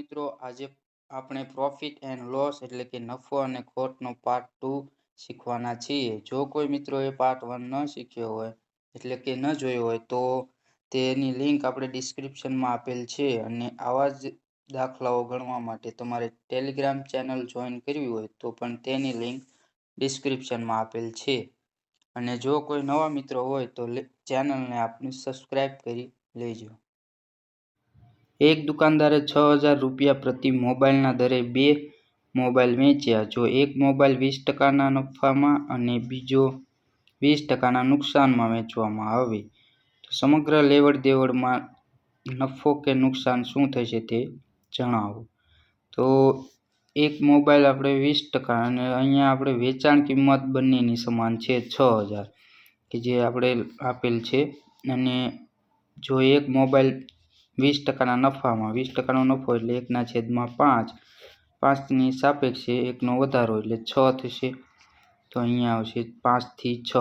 મિત્રો, આજે આપણે પ્રોફિટ એન્ડ લોસ એટલે કે નફો અને ખોટનો પાર્ટ ટુ શીખવાના છીએ. જો કોઈ મિત્રો એ પાર્ટ વન ન શીખ્યો હોય, એટલે કે ન જોયો હોય, તો તેની લિંક આપણે ડિસ્ક્રિપ્શનમાં આપેલ છે અને આવા જ દાખલાઓ ગણવા માટે તમારે ટેલિગ્રામ ચેનલ જોઈન કરવી હોય, તો પણ તેની લિંક ડિસ્ક્રિપ્શનમાં આપેલ છે. અને જો કોઈ નવા મિત્રો હોય, તો ચેનલને આપને સબસ્ક્રાઇબ કરી લેજો. એક દુકાનદારે છ હજાર રૂપિયા પ્રતિ મોબાઈલના દરે બે મોબાઈલ વેચ્યા. જો એક મોબાઈલ વીસ ટકાના નફામાં અને બીજો વીસ ટકાના નુકસાનમાં વેચવામાં આવે, તો સમગ્ર લેવડ દેવડમાં નફો કે નુકસાન શું થશે તે જણાવો. તો એક મોબાઈલ આપણે વીસ ટકા અને અહીંયા આપણે વેચાણ કિંમત બંનેની સમાન છે છ હજાર, કે જે આપણે આપેલ છે. અને જો એક મોબાઈલ વીસ ટકાના નફામાં, વીસ ટકાનો નફો એટલે એકના છેદમાં પાંચ. પાંચની સાપેક્ષે એકનો વધારો એટલે છ થશે. તો અહીંયા આવશે પાંચથી છ.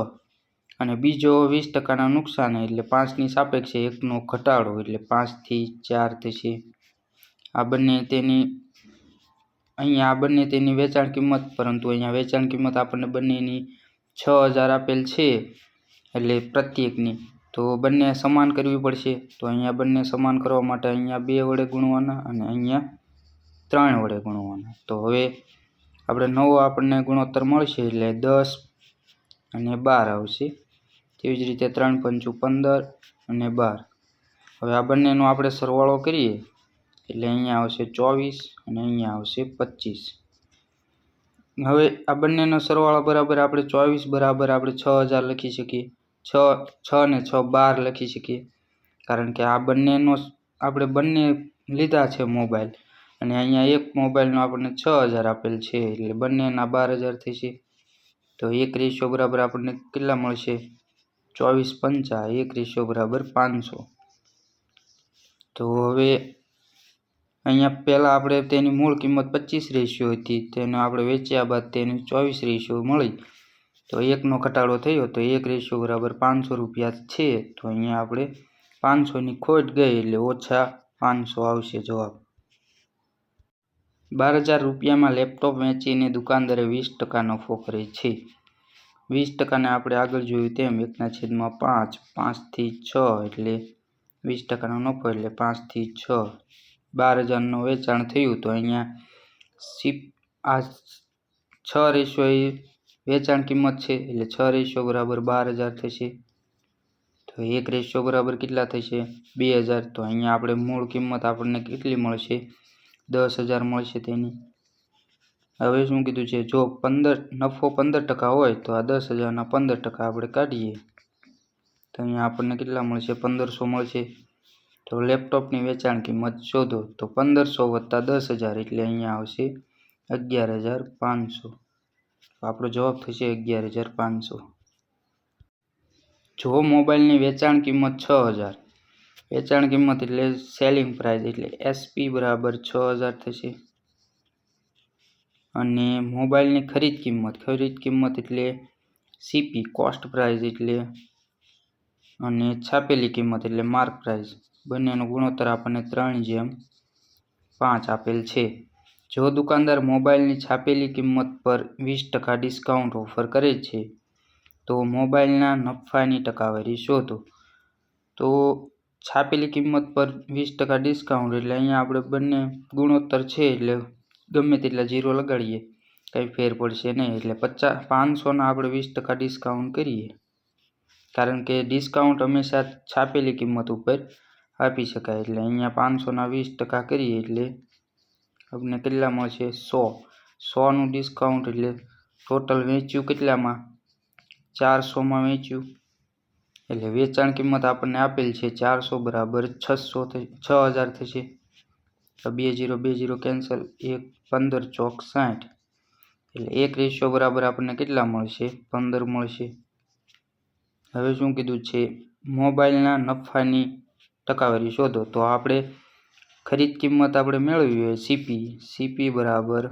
અને બીજો વીસ ટકાના નુકસાન એટલે પાંચની સાપેક્ષે એકનો ઘટાડો એટલે પાંચથી ચાર થશે. આ બંને તેની, અહીંયા આ બંને તેની વેચાણ કિંમત, પરંતુ અહીંયા વેચાણ કિંમત આપણને બંનેની છ હજાર આપેલ છે. એટલે પ્રત્યેકની તો બંને સમાન કરવી પડશે. તો અહીંયા બંને સમાન કરવા માટે અહીંયા બે વડે ગુણવાના અને અહીંયા ત્રણ વડે ગુણવાના. તો હવે આપણે નવો આપણને ગુણોત્તર મળશે એટલે દસ અને બાર આવશે. તેવી જ રીતે ત્રણ પંચું પંદર અને બાર. હવે આ બંનેનો આપણે સરવાળો કરીએ એટલે અહીંયા આવશે ચોવીસ અને અહીંયા આવશે પચીસ. હવે આ બંનેનો સરવાળો બરાબર આપણે ચોવીસ બરાબર આપણે છ હજાર લખી શકીએ. છ છ ને છ બાર લખી શકીએ. કારણ કે આ બંનેનો આપણે બંને લીધા છે મોબાઈલ. અને અહીંયા એક મોબાઈલનો આપણને છ હજાર આપેલ છે, એટલે બંનેના બાર હજાર થશે તો એક રેશિયો બરાબર આપણને કેટલા મળશે? ચોવીસ પંચા, એક રેશિયો બરાબર પાંચસો. તો હવે અહીંયા પહેલાં આપણે તેની મૂળ કિંમત પચીસ રેશિયો હતી, તેને આપણે વેચ્યા બાદ તેની ચોવીસ રેશિયો મળી. તો એકનો ઘટાડો થયો તો એક રેશિયો બરાબર પાંચસો રૂપિયા છે. તો અહીંયા આપણે પાંચસોની ખોટ ગઈ એટલે ઓછા પાંચસો આવશે જવાબ. બાર હજાર રૂપિયામાં લેપટોપ વેચીને દુકાનદારે વીસ ટકા નફો કરે છે. વીસ ટકાને આપણે આગળ જોયું તેમ એકના છેદમાં પાંચ, પાંચથી છ એટલે વીસ ટકાનો નફો એટલે પાંચથી છ. બાર હજારનું વેચાણ થયું તો અહીંયા સીપ આ છ રેશિયો વેચાણ કિંમત છે એટલે છ રેશિયો બરાબર બાર હજાર થશે. તો એક રેશિયો બરાબર કેટલા થશે? બે હજાર. તો અહીંયા આપણે મૂળ કિંમત આપણને કેટલી મળશે? દસ હજાર મળશે તેની. હવે શું કીધું છે? જો પંદર, નફો પંદર ટકા હોય તો આ દસ હજારના પંદર ટકા આપણે કાઢીએ. તો અહીંયા આપણને કેટલા મળશે? પંદરસો મળશે. તો લેપટોપની વેચાણ કિંમત શોધો. તો પંદરસો વત્તા દસ હજાર એટલે અહીંયા આવશે અગિયાર હજાર પાંચસો. આપણો જવાબ થશે અગિયાર હજાર પાંચસો. જો મોબાઈલની વેચાણ કિંમત છ હજાર, વેચાણ કિંમત એટલે સેલિંગ પ્રાઇસ એટલે એસપી બરાબર છ હજાર થશે. અને મોબાઈલની ખરીદ કિંમત ખરીદ કિંમત એટલે સીપી કોસ્ટ પ્રાઇસ એટલે, અને છાપેલી કિંમત એટલે માર્ક પ્રાઇસ બંનેનો ગુણોત્તર આપણને ત્રણ જેમ પાંચ આપેલ છે. જો દુકાનદાર મોબાઈલની છાપેલી કિંમત પર વીસ ટકા ડિસ્કાઉન્ટ ઓફર કરે છે, તો મોબાઈલના નફાની ટકાવારી શોધો. તો છાપેલી કિંમત પર વીસ ટકા ડિસ્કાઉન્ટ, એટલે અહીંયા આપણે બંને ગુણોત્તર છે, એટલે ગમે તેટલા જીરો લગાડીએ, કંઈ ફેર પડશે નહીં, એટલે પચાસ, પાંચસોના આપણે વીસ ટકા ડિસ્કાઉન્ટ કરીએ. કારણ કે ડિસ્કાઉન્ટ હંમેશા છાપેલી કિંમત ઉપર આપી શકાય, એટલે અહીંયા પાંચસોના વીસ ટકા કરીએ, એટલે આપણને કેટલા મળશે સો. સોનું ડિસ્કાઉન્ટ એટલે ટોટલ વેચ્યું કેટલામાં? ચારસોમાં વેચ્યું. એટલે વેચાણ કિંમત આપણને આપેલ છે ચારસો બરાબર છસો છ હજાર થશે. બે જીરો બે જીરો કેન્સલ એક પંદર ચોક સાઠ. એટલે એક રેશિયો બરાબર આપણને કેટલા મળશે? પંદર મળશે. હવે શું કીધું છે? મોબાઈલના નફાની ટકાવારી શોધો. તો આપણે ખરીદ કિંમત આપણે મેળવી હોય સીપી સીપી બરાબર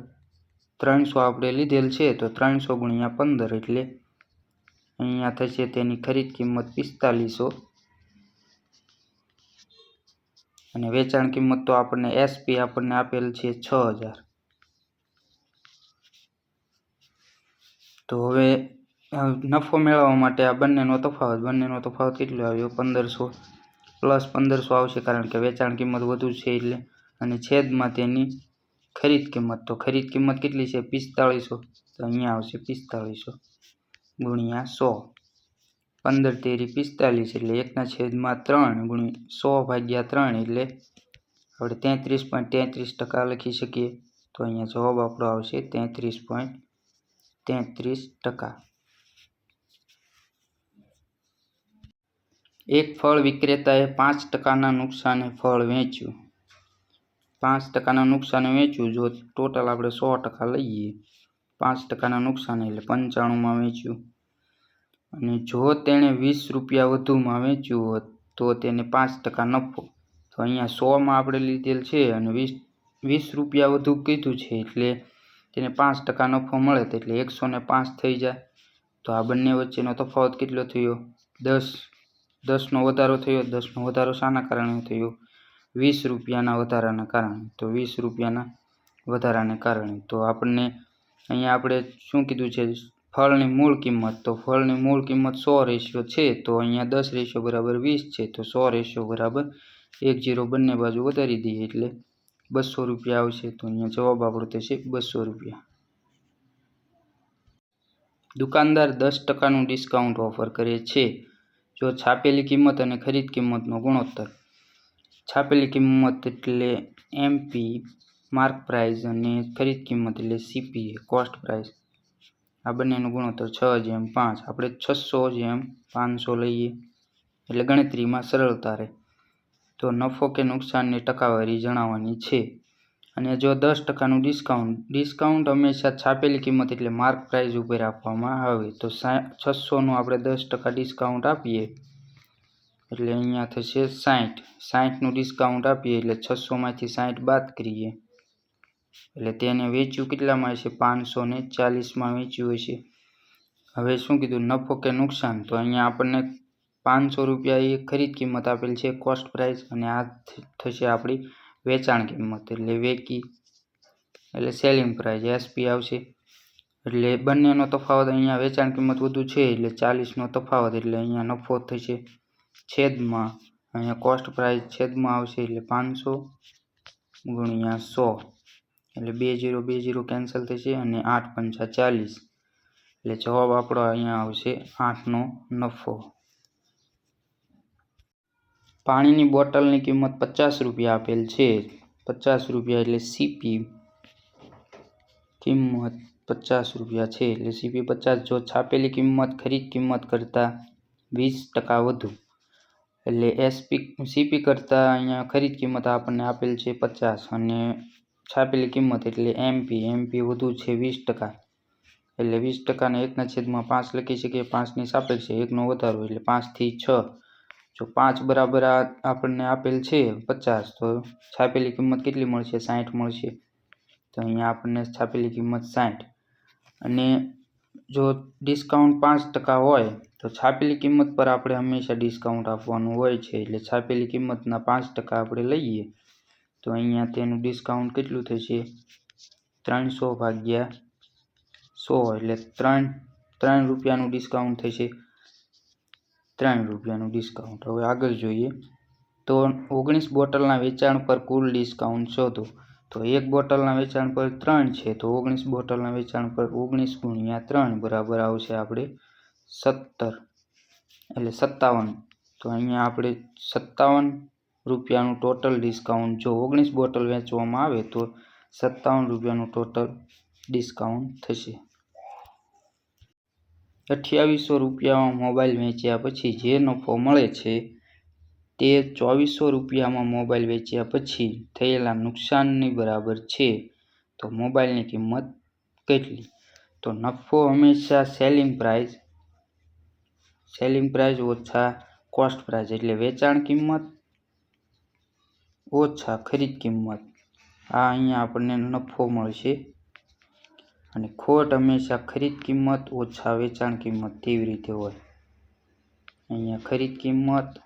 ત્રણસો આપણે લીધેલ છે, તો ત્રણસો ગુણ્યા પંદર એટલે અહીંયા થશે તેની ખરીદ કિંમત પિસ્તાલીસો. અને વેચાણ કિંમત તો આપણને એસપી આપણને આપેલ છે છ હજાર. તો હવે નફો મેળવવા માટે આ બંનેનો તફાવત બંનેનો તફાવત કેટલો આવ્યો? પંદરસો. પ્લસ પંદરસો આવશે કારણ કે વેચાણ કિંમત વધુ છે એટલે. અને છેદમાં તેની ખરીદ કિંમત. તો ખરીદ કિંમત કેટલી છે? પિસ્તાળીસો. તો અહીંયા આવશે પિસ્તાળીસો ગુણ્યા સો. પંદર તેરી પિસ્તાલીસ એટલે એકના છેદમાં ત્રણ ગુણ્યા સો ભાગ્યા ત્રણ એટલે આપણે તેત્રીસ પોઈન્ટ તેત્રીસ ટકા લખી શકીએ. તો અહીંયા જવાબ આપણો આવશે તેત્રીસ પોઈન્ટ તેત્રીસ ટકા. એક ફળ વિક્રેતાએ પાંચ ટકાના નુકસાને ફળ વેચ્યું. પાંચ ટકાના નુકસાને વેચ્યું, જો ટોટલ આપણે સો ટકા લઈએ, પાંચ ટકાના નુકસાને એટલે પંચાણુંમાં વેચ્યું. અને જો તેણે વીસ રૂપિયા વધુમાં વેચ્યું હોત, તો તેને પાંચ ટકા નફો. તો અહીંયા સોમાં આપણે લીધેલ છે અને વીસ વીસ રૂપિયા વધુ કીધું છે એટલે તેને પાંચ ટકા નફો મળે તો એટલે એકસો ને પાંચ થઈ જાય. તો આ બંને વચ્ચેનો તફાવત કેટલો થયો? દસ. દસનો વધારો થયો, દસનો વધારો શાના કારણે થયો? વીસ રૂપિયાના વધારાના કારણે. તો વીસ રૂપિયાના વધારાને કારણે. તો આપણને અહીંયા આપણે શું કીધું છે? ફળની મૂળ કિંમત. તો ફળની મૂળ કિંમત સો રેશિયો છે. તો અહીંયા દસ રેશિયો બરાબર વીસ છે. તો સો રેશિયો બરાબર એક જીરો બંને બાજુ વધારી દઈએ એટલે બસો રૂપિયા આવશે. તો અહીંયા જવાબ આપણો થશે બસો રૂપિયા. દુકાનદાર દસ ટકાનું ડિસ્કાઉન્ટ ઓફર કરે છે. જો છાપેલી કિંમત અને ખરીદ કિંમતનો ગુણોત્તર. છાપેલી કિંમત એટલે એમપી માર્ક પ્રાઇસ અને ખરીદ કિંમત એટલે સીપીએ કોસ્ટ પ્રાઇસ. આ બંનેનો ગુણોત્તર છ જેમ પાંચ. આપણે છસો જેમ પાંચસો લઈએ. એટલે ગણતરીમાં સરળતા રહે. તો નફો કે નુકસાનની ટકાવારી જણાવવાની છે. અને જો દસ ટકાનું ડિસ્કાઉન્ટ ડિસ્કાઉન્ટ હંમેશા છાપેલી કિંમત એટલે માર્ક પ્રાઇસ ઉપર આપવામાં આવે, તો છસોનું આપણે દસ ટકા ડિસ્કાઉન્ટ આપીએ. એટલે અહીંયા થશે સાઠ સાઠનું ડિસ્કાઉન્ટ આપીએ એટલે છસોમાંથી સાઠ બાદ કરીએ. એટલે તેને વેચ્યું કેટલામાં હશે? પાંચસો ને ચાલીસમાં વેચ્યું હશે. હવે શું કીધું? નફો કે નુકસાન? તો અહીંયા આપણને પાંચસો રૂપિયા એ ખરીદ કિંમત આપેલ છે કોસ્ટ પ્રાઇસ અને આ થશે આપણી વેચાણ કિંમત એટલે વેકી એટલે સેલિંગ પ્રાઇસ એસપી આવશે. એટલે બંનેનો તફાવત અહીંયા વેચાણ કિંમત વધુ છે, એટલે ચાલીસનો તફાવત એટલે અહીંયા નફો થશે. છેદમાં અહીંયા કોસ્ટ પ્રાઇસ છેદમાં આવશે, એટલે પાંચસો ગુણ્યા સો. એટલે બે જીરો બે જીરો કેન્સલ થશે અને આઠ પંચા ચાલીસ. એટલે જવાબ આપણો અહીંયા આવશે આઠનો નફો. પાણીની બોટલની કિંમત પચાસ રૂપિયા આપેલ છે. પચાસ રૂપિયા એટલે સીપી કિંમત પચાસ રૂપિયા છે. એટલે સીપી પચાસ જો છાપેલી કિંમત, ખરીદ કિંમત કરતાં વીસ ટકા વધુ. એટલે એસપી સીપી કરતાં અહીંયા ખરીદ કિંમત આપણને આપેલ છે પચાસ અને છાપેલી કિંમત એટલે એમપી એમપી વધુ છે વીસ ટકા. એટલે વીસ ટકાને એકના છેદમાં પાંચ લખી શકીએ. પાંચની સાપેક્ષે એકનો વધારો એટલે પાંચથી છ. જો પાંચ બરાબર આ આપણને આપેલ છે પચાસ, તો છાપેલી કિંમત કેટલી મળશે? સાઠ મળશે. તો અહીંયા આપણને છાપેલી કિંમત સાઠ અને જો ડિસ્કાઉન્ટ પાંચ ટકા હોય, તો છાપેલી કિંમત પર આપણે હંમેશા ડિસ્કાઉન્ટ આપવાનું હોય છે. એટલે છાપેલી કિંમતના પાંચ ટકા આપણે લઈએ, તો અહીંયા તેનું ડિસ્કાઉન્ટ કેટલું થશે? ત્રણસો ભાગ્યા સો. એટલે ત્રણ ત્રણ રૂપિયાનું ડિસ્કાઉન્ટ થશે. ત્રણ રૂપિયાનું ડિસ્કાઉન્ટ હવે આગળ જોઈએ તો ઓગણીસ બોટલના વેચાણ પર કુલ ડિસ્કાઉન્ટ શોધો. તો એક બોટલના વેચાણ પર ત્રણ છે, તો ઓગણીસ બોટલના વેચાણ પર ઓગણીસ ગુણ્યા ત્રણ બરાબર આવશે આપણે સત્તર, એટલે સત્તાવન. તો અહીંયા આપણે સત્તાવન રૂપિયાનું ટોટલ ડિસ્કાઉન્ટ જો ઓગણીસ બોટલ વેચવામાં આવે તો સત્તાવન રૂપિયાનું ટોટલ ડિસ્કાઉન્ટ થશે. અઠ્યાવીસો રૂપિયામાં મોબાઈલ વેચ્યા પછી જે નફો મળે છે તે ચોવીસો રૂપિયામાં મોબાઈલ વેચ્યા પછી થયેલા નુકસાનની બરાબર છે. તો મોબાઈલની કિંમત કેટલી? તો નફો હંમેશા સેલિંગ પ્રાઇસ સેલિંગ પ્રાઇસ ઓછા કોસ્ટ પ્રાઇસ એટલે વેચાણ કિંમત ઓછા ખરીદ કિંમત. આ અહીંયા આપણને નફો મળશે. અને ખોટ હંમેશા ખરીદ કિંમત ઓછા વેચાણ કિંમત તેવી રીતે હોય? અહીંયા ખરીદ કિંમત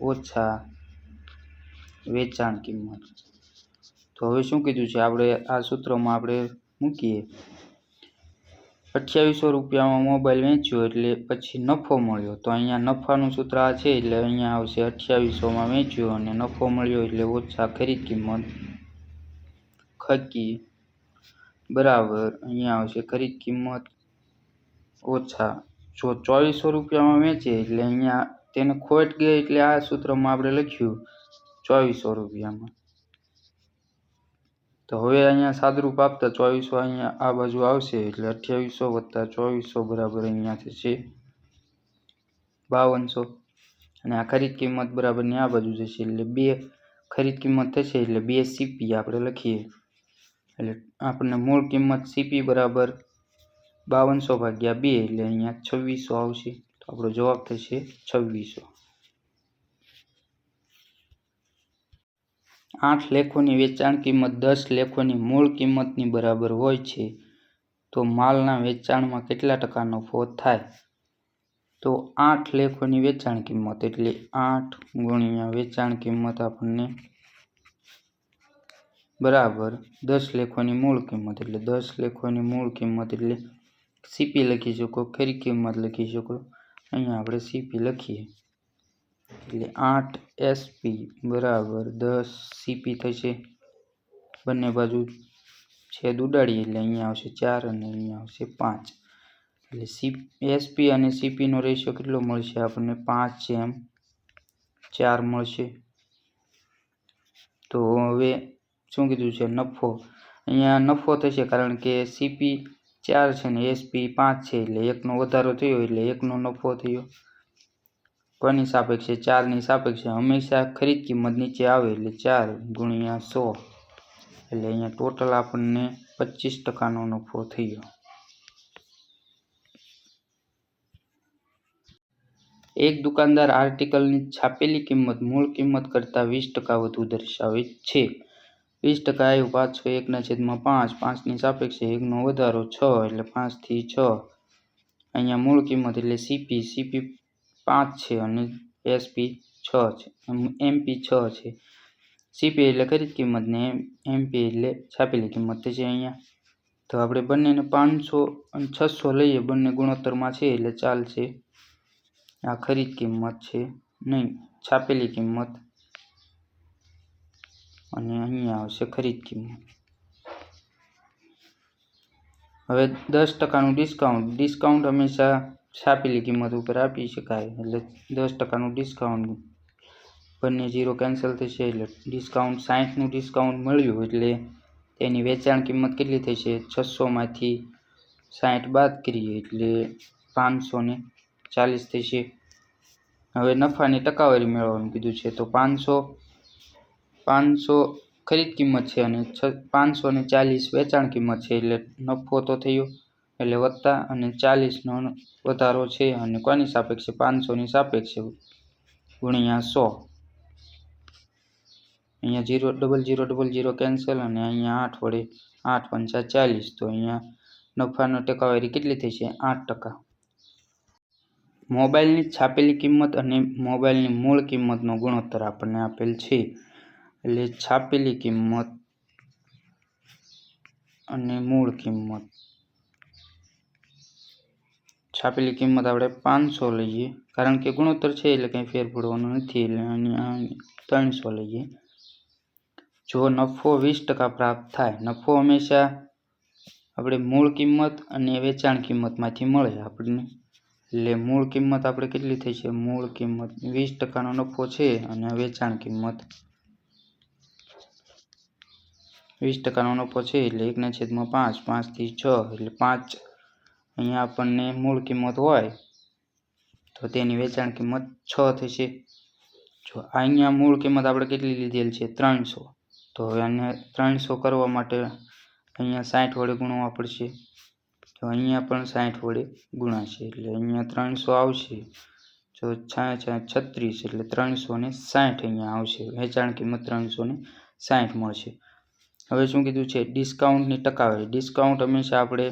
ઓછા વેચાણ કિંમત. તો હવે શું કીધું છે? આપણે આ સૂત્રમાં આપણે મૂકીએ. અઠ્યાવીસો રૂપિયામાં મોબાઈલ વેચ્યો એટલે પછી નફો મળ્યો. તો અહીંયા નફાનું સૂત્ર આ છે એટલે અહીંયા આવશે અઠ્યાવીસોમાં વેચ્યો અને નફો મળ્યો એટલે ઓછા ખરીદ કિંમત ખકી. બરાબર, અહીંયા આવશે. ખરીદ કિંમત ઓછા. જો ચોવીસો રૂપિયામાં વેચે એટલે અહીંયા તેને ખોટ ગઈ એટલે આ સૂત્રમાં આપણે લખ્યું, ચોવીસો રૂપિયામાં. તો હવે અહીંયા સાદરૂપ આપતા ચોવીસો અહીંયા આ બાજુ આવશે એટલે અઠ્યાવીસો વત્તા ચોવીસો બરાબર અહીંયા થશે. બાવનસો. અને આ ખરીદ કિંમત બરાબરની આ બાજુ જશે એટલે બે, ખરીદ કિંમત થશે એટલે બે સીપી આપણે લખીએ. એટલે આપણને મૂળ કિંમત સીપી બરાબર બાવનસો ભાગ્યા બે એટલે અહીંયા છવ્વીસો આવશે. તો આપણો જવાબ થશે છવ્વીસો. આઠ લેખોની વેચાણ કિંમત, દસ લેખોની મૂળ કિંમતની બરાબર હોય છે, તો માલના વેચાણમાં કેટલા ટકા નફો થાય? તો આઠ લેખોની વેચાણ કિંમત એટલે આઠ ગુણ્યા વેચાણ કિંમત આપણને બરાબર. દસ લેખોની મૂળ કિંમત એટલે દસ લેખોની મૂળ કિંમત એટલે સીપી લખી શકો ખરી કિંમત લખી શકો. અહીંયા આપણે સીપી લખીએ. એટલે આઠ એસપી બરાબર. દસ સીપી થશે. બંને બાજુ છેદ ઉડાડીએ એટલે અહીંયા આવશે ચાર અને અહીંયા આવશે પાંચ. એટલે સી એસપી અને સીપીનો રેશિયો કેટલો મળશે? આપણને પાંચ જેમ ચાર મળશે. તો હવે શું કીધું છે? નફો. અહીંયા નફો થશે કારણ કે સીપી ચાર છે ને એસપી પાંચ છે એટલે એકનો વધારો થયો એટલે એકનો નફો થયો. કોની સાપેક્ષે? ચારની સાપેક્ષે. હંમેશા ખરીદ કિંમત નીચે આવે એટલે ચાર ગુણ્યા સો. એટલે અહીંયા ટોટલ આપણને પચીસ ટકાનો નફો થયો. એક દુકાનદાર આર્ટિકલની છાપેલી કિંમત, મૂળ કિંમત કરતાં વીસ ટકા વધુ દર્શાવે છે. વીસ ટકા આવ્યું પાંચસો એકના છેદમાં પાંચ, પાંચની સાપેક્ષે એકનો વધારો છ, એટલે પાંચથી છ. અહીંયા મૂળ કિંમત એટલે સીપી સીપી પાંચ છે અને એસપી છ છે. એમપી છ છે. સીપી એટલે ખરીદ કિંમત ને એમપી એટલે છાપેલી કિંમત છે અહીંયા. તો આપણે બંનેને પાંચસો અને છસો લઈએ, બંને ગુણોત્તરમાં છે એટલે ચાલશે. આ ખરીદ કિંમત છે નહીં, છાપેલી કિંમત અને અહીંયા આવશે ખરીદ કિંમત. હવે દસ ટકાનું ડિસ્કાઉન્ટ ડિસ્કાઉન્ટ હંમેશા છાપેલી કિંમત ઉપર આપી શકાય. એટલે દસ ટકાનું ડિસ્કાઉન્ટ બંને જીરો કેન્સલ થશે, એટલે ડિસ્કાઉન્ટ સાહીઠનું ડિસ્કાઉન્ટ મળ્યું, એટલે તેની વેચાણ કિંમત કેટલી થશે? છસોમાંથી સાહીઠ બાદ કરીએ, એટલે પાંચસો ને ચાલીસ થશે. હવે નફાની ટકાવારી મેળવવાનું કીધું છે, તો પાંચસો પાંચસો ખરીદ કિંમત છે અને છ, પાંચસો ને ચાલીસ વેચાણ કિંમત છે એટલે નફો તો થયો, એટલે વત્તા અને ચાલીસનો વધારો છે અને કોની સાપેક્ષે? પાંચસોની સાપેક્ષે ગુણ્યા સો. અહીંયા zero, double zero double zero cancel અને અહીંયા આઠ વડે આઠ પંચા ચાલીસ. તો અહીંયા નફાનો ટકાવારી કેટલી થઈ છે? આઠ ટકા. મોબાઈલની છાપેલી કિંમત અને મોબાઈલની મૂળ કિંમતનો ગુણોત્તર આપણને આપેલ છે. એટલે છાપેલી કિંમત અને મૂળ કિંમત. છાપેલી કિંમત આપણે પાંચસો લઈએ, કારણ કે ગુણોત્તર છે એટલે કંઈ ફેર પડવાનો નથી, એટલે અહીંયા ત્રણસો લઈએ. જો નફો વીસ ટકા પ્રાપ્ત થાય, નફો હંમેશા આપણે મૂળ કિંમત અને વેચાણ કિંમતમાંથી મળે આપણને. એટલે મૂળ કિંમત આપણે કેટલી થઈ છે? મૂળ કિંમત વીસ ટકાનો નફો છે અને વેચાણ કિંમત વીસ ટકાનો નફો છે એટલે એકના છેદમાં પાંચ પાંચથી છ એટલે પાંચ. અહીંયા આપણને મૂળ કિંમત હોય તો તેની વેચાણ કિંમત છ થશે. જો અહીંયા મૂળ કિંમત આપણે કેટલી લીધેલ છે? ત્રણસો. તો હવે આને ત્રણસો કરવા માટે અહીંયા સાઠ વડે ગુણવા પડશે. તો અહીંયા પણ સાઠ વડે ગુણાશે એટલે અહીંયા ત્રણસો આવશે. જો છત્રીસ એટલે ત્રણસો સાઠ અહીંયા આવશે. વેચાણ કિંમત ત્રણસો ને સાઠ મળશે. હવે શું કીધું છે? ડિસ્કાઉન્ટની ટકાવારી. ડિસ્કાઉન્ટ હંમેશા આપણે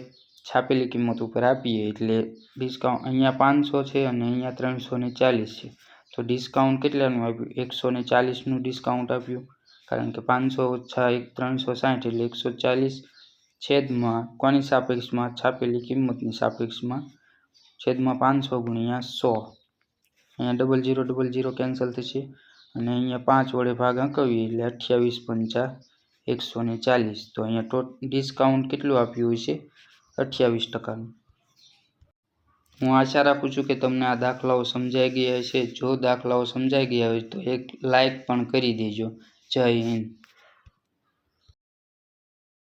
છાપેલી કિંમત ઉપર આપીએ એટલે ડિસ્કાઉન્ટ અહીંયા પાંચસો છે અને અહીંયા ત્રણસો ને ચાલીસ છે. તો ડિસ્કાઉન્ટ કેટલાનું આપ્યું? એકસો ને ચાલીસનું ડિસ્કાઉન્ટ આપ્યું. કારણ કે પાંચસો ઓછા એક, ત્રણસો સાઠ એટલે એકસો ચાલીસ છેદમાં કોની સાપેક્ષમાં? છાપેલી કિંમતની સાપેક્ષમાં છેદમાં પાંચસો ગુણ્યા સો. અહીંયા double zero double zero cancel થશે. અને અહીંયા પાંચ વડે ભાગ આંકવીએ એટલે અઠ્યાવીસ પંચા એકસો ને ચાલીસ. તો અહીંયા ટો ડિસ્કાઉન્ટ કેટલું આપ્યું હશે અઠ્યાવીસ ટકાનું. હું આશા રાખું છું કે તમને આ દાખલાઓ સમજાઈ ગયા હશે. જો દાખલાઓ સમજાઈ ગયા હોય તો એક લાઇક પણ કરી દેજો. જય હિન્દ.